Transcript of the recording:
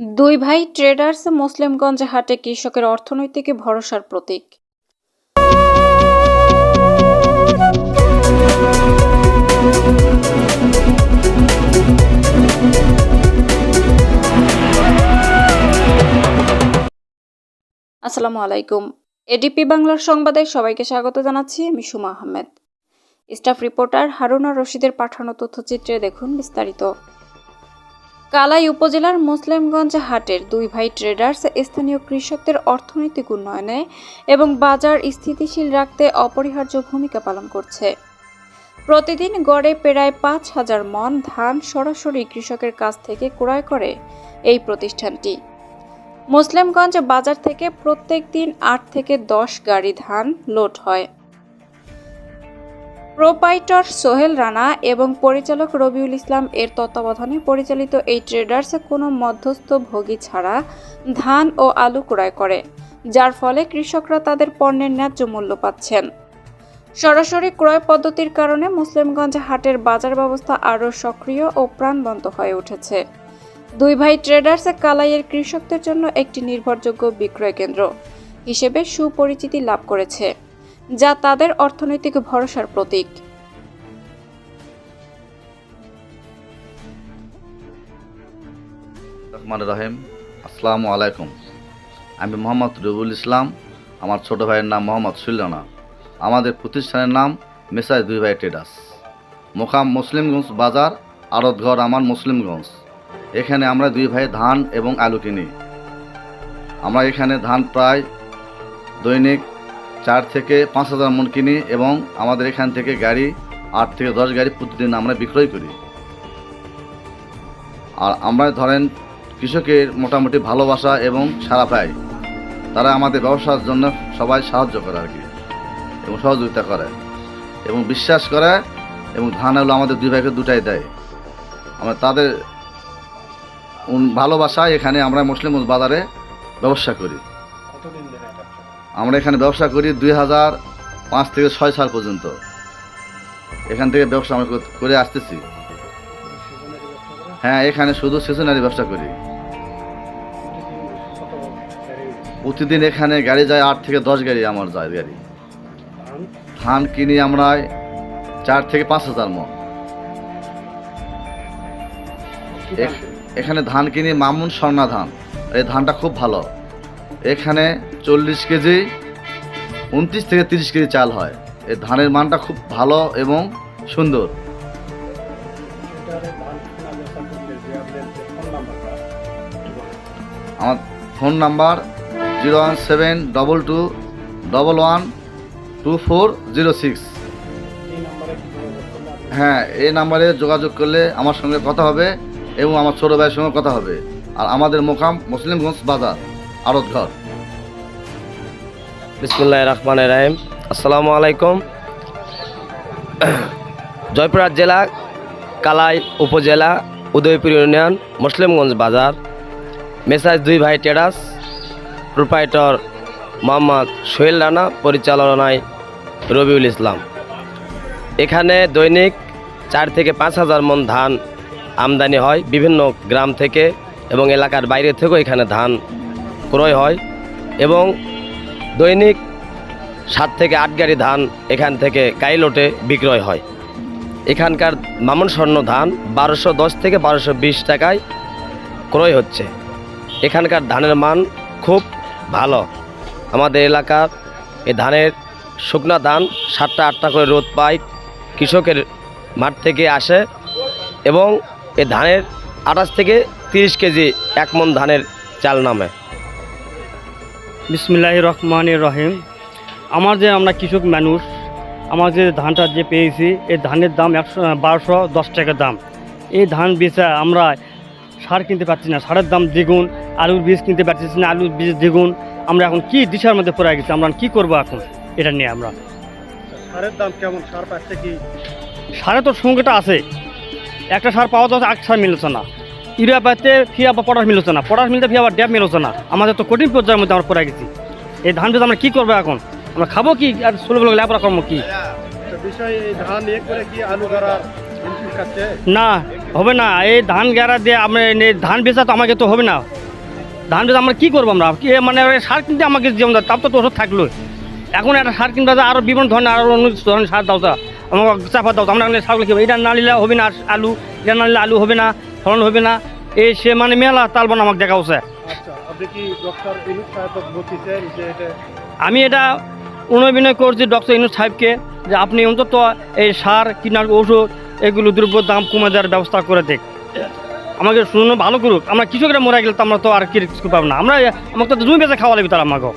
দুই ভাই ট্রেডার্স মুসলিমগঞ্জ হাটে কৃষকের অর্থনৈতিক ভরসার প্রতীক। আসসালামু আলাইকুম। এডিপি বাংলার সংবাদে সবাইকে স্বাগত জানাচ্ছি, আমি সুমা আহমেদ। স্টাফ রিপোর্টার হারুনা রশিদের পাঠানো তথ্যচিত্রে দেখুন বিস্তারিত। কালাই উপজেলার মুসলিমগঞ্জ হাটের দুই ভাই ট্রেডার্স স্থানীয় কৃষকদের অর্থনৈতিক উন্নয়নে এবং বাজার স্থিতিশীল রাখতে অপরিহার্য ভূমিকা পালন করছে। প্রতিদিন গড়ে প্রায় পাঁচ হাজার মন ধান সরাসরি কৃষকের কাছ থেকে ক্রয় করে এই প্রতিষ্ঠানটি। মুসলিমগঞ্জ বাজার থেকে প্রত্যেক দিন আট থেকে দশ গাড়ি ধান লোড হয়। প্রোপাইটর সোহেল রানা এবং পরিচালক রবিউল ইসলাম এর তত্ত্বাবধানে পরিচালিত এই ট্রেডার্স কোনো মধ্যস্থ ভোগী ছাড়া ধান ও আলু ক্রয় করে, যার ফলে কৃষকরা তাদের পণ্যের ন্যায্য মূল্য পাচ্ছেন। সরাসরি ক্রয় পদ্ধতির কারণে মুসলিমগঞ্জ হাটের বাজার ব্যবস্থা আরও সক্রিয় ও প্রাণবন্ত হয়ে উঠেছে। দুই ভাই ট্রেডার্স কালাইয়ের কৃষকদের জন্য একটি নির্ভরযোগ্য বিক্রয় কেন্দ্র হিসেবে সুপরিচিতি লাভ করেছে। যা তাদের অর্থনৈতিক ভরসার প্রতীক। রহমান রহিম, আসসালামু আলাইকুম। আমি মোহাম্মদ রবিউল ইসলাম, আমার ছোট ভাইয়ের নাম মোহাম্মদ সুল্লানা আমাদের প্রতিষ্ঠানের নাম মেসাজ দুই ভাই ট্রেডার্স। মোকাম মুসলিমগঞ্জ বাজার, আড়তঘর আমার মুসলিমগঞ্জ। এখানে আমরা দুই ভাই ধান এবং আলু কিনি। আমরা এখানে ধান প্রায় দৈনিক চার থেকে পাঁচ হাজার মন কিনি এবং আমাদের এখান থেকে গাড়ি আট থেকে দশ গাড়ি প্রতিদিন আমরা বিক্রয় করি। আর আমরা ধরেন কৃষকের মোটামুটি ভালোবাসা এবং সারা পায় তারা আমাদের ব্যবসার জন্য সবাই সাহায্য করে আর কি এবং সহযোগিতা করে এবং বিশ্বাস করে এবং ধান হলো আমাদের দুই ভাইকে দুটাই দেয়। আমরা তাদের ভালোবাসায় এখানে আমরা মুসলিম বাজারে ব্যবসা করি। আমরা এখানে ব্যবসা করি দুই হাজার পাঁচ থেকে ছয় সাল পর্যন্ত। এখান থেকে ব্যবসা আমরা করে আসতেছি। হ্যাঁ এখানে শুধু স্টেশনারি ব্যবসা করি। প্রতিদিন এখানে গাড়ি যায় আট থেকে দশ গাড়ি আমার যায় গাড়ি। ধান কিনি আমরা চার থেকে পাঁচ হাজার মন। এখ- এখানে ধান কিনি মামুন স্বর্ণা ধান। এই ধানটা খুব ভালো। এখানে চল্লিশ কেজি, উনত্রিশ থেকে তিরিশ কেজি চাল হয়। এই ধানের মানটা খুব ভালো এবং সুন্দর। আমার phone number zero one seven double two double one two four zero six. হ্যাঁ এই নাম্বারে যোগাযোগ করলে আমার সঙ্গে কথা হবে এবং আমার ছোটো ভাইয়ের সঙ্গে কথা হবে। আর আমাদের মোকাম মুসলিমগঞ্জ বাজার। আড়ত ঘর। বিসমুল্লাহ রহমান রাহিম। আসসালামু আলাইকুম। জয়পুরহাট জেলা, কালাই উপজেলা, উদয়পুর ইউনিয়ন, মুসলিমগঞ্জ বাজার। মেসাজ দুই ভাই টেরাস প্রোপাইটর মোহাম্মদ সোহেল রানা, পরিচালনায় রবিউল ইসলাম। এখানে দৈনিক চার থেকে পাঁচ হাজার মন ধান আমদানি হয় বিভিন্ন গ্রাম থেকে এবং এলাকার বাইরে থেকেও এখানে ধান ক্রয় হয় এবং দৈনিক সাত থেকে আট গাড়ি ধান এখান থেকে কাইলোটে বিক্রয় হয়। এখানকার মামুন স্বর্ণ ধান বারোশো দশ থেকে বারোশো বিশ টাকায় ক্রয় হচ্ছে। এখানকার ধানের মান খুব ভালো। আমাদের এলাকার এই ধানের শুকনা ধান সাতটা আটটা করে রোদ পায়, কৃষকের মাঠ থেকে আসে এবং এ ধানের আঠাশ থেকে তিরিশ কেজি এক মন ধানের চাল নামে। বিসমিল্লাহ রহমান রহিম। আমার যে আমরা কৃষক মানুষ আমার যে ধানটা যে পেয়েছি এই ধানের দাম একশো বারোশো দশ টাকা দাম। এই ধান বেচা আমরা সার কিনতে পারছি না সারের দাম দ্বিগুণ আলুর বীজ কিনতে পারতেছি না আলুর বীজ দ্বিগুণ। আমরা এখন কি দিশার মধ্যে পড়ে গেছি আমরা কি করব এখন? এটা নিয়ে আমরা। সারের দাম কেমন? সার পাচ্ছে কি? সারে তো সঙ্গেটা আছে। একটা সার পাওয়া যাচ্ছে এক সার মিলছে না। ইউরিয়া পাইতে ফি আবার পটাশ মিলছে না। পটাশ মিলতে ফি আবার ড্যাপ মিলছে না। আমাদের তো কঠিন পর্যায়ের মধ্যে আমরা পড়ে গেছি। এই ধান বেচে আমরা কী করব এখন? আমরা খাব কি? আর ষোলো বলে লেবরা করব কি? না হবে না। এই ধান গেরা দিয়ে আমরা ধান বেচা তো আমাকে তো হবে না। ধান যদি আমরা কী করব আমরা? কি মানে সার কিনতে আমাকে যেমন তার তো ওষুধ থাকল। এখন একটা সার কিনতে আরও বিভিন্ন ধরনের আরও অন্য ধরনের সার দাও তা। আমাকে চাপা দাও তো। আমরা সারগুলো কি এটা না নিলে হবে না আলু। এটা না নিলে আলু হবে না। ফলন হবে না। এই সে মানে মেলা তালবন আমাকে দেখা হচ্ছে আচ্ছা আমি এটা অনুবিনয় করছি ডক্টর ইনু সাহেবকে যে আপনি অন্তত এই সার কীটনাশক ওষুধ এগুলো দ্রব্য দাম কমে দেওয়ার ব্যবস্থা করে দেখ। আমাকে শুনুন ভালো করুক। আমরা কৃষকরা মরে গেলে তো আমরা তো আর কি কিছু পাবো না। আমরা আমাকে তো জমি বেঁচে খাওয়া লাগবে তারা আমাকে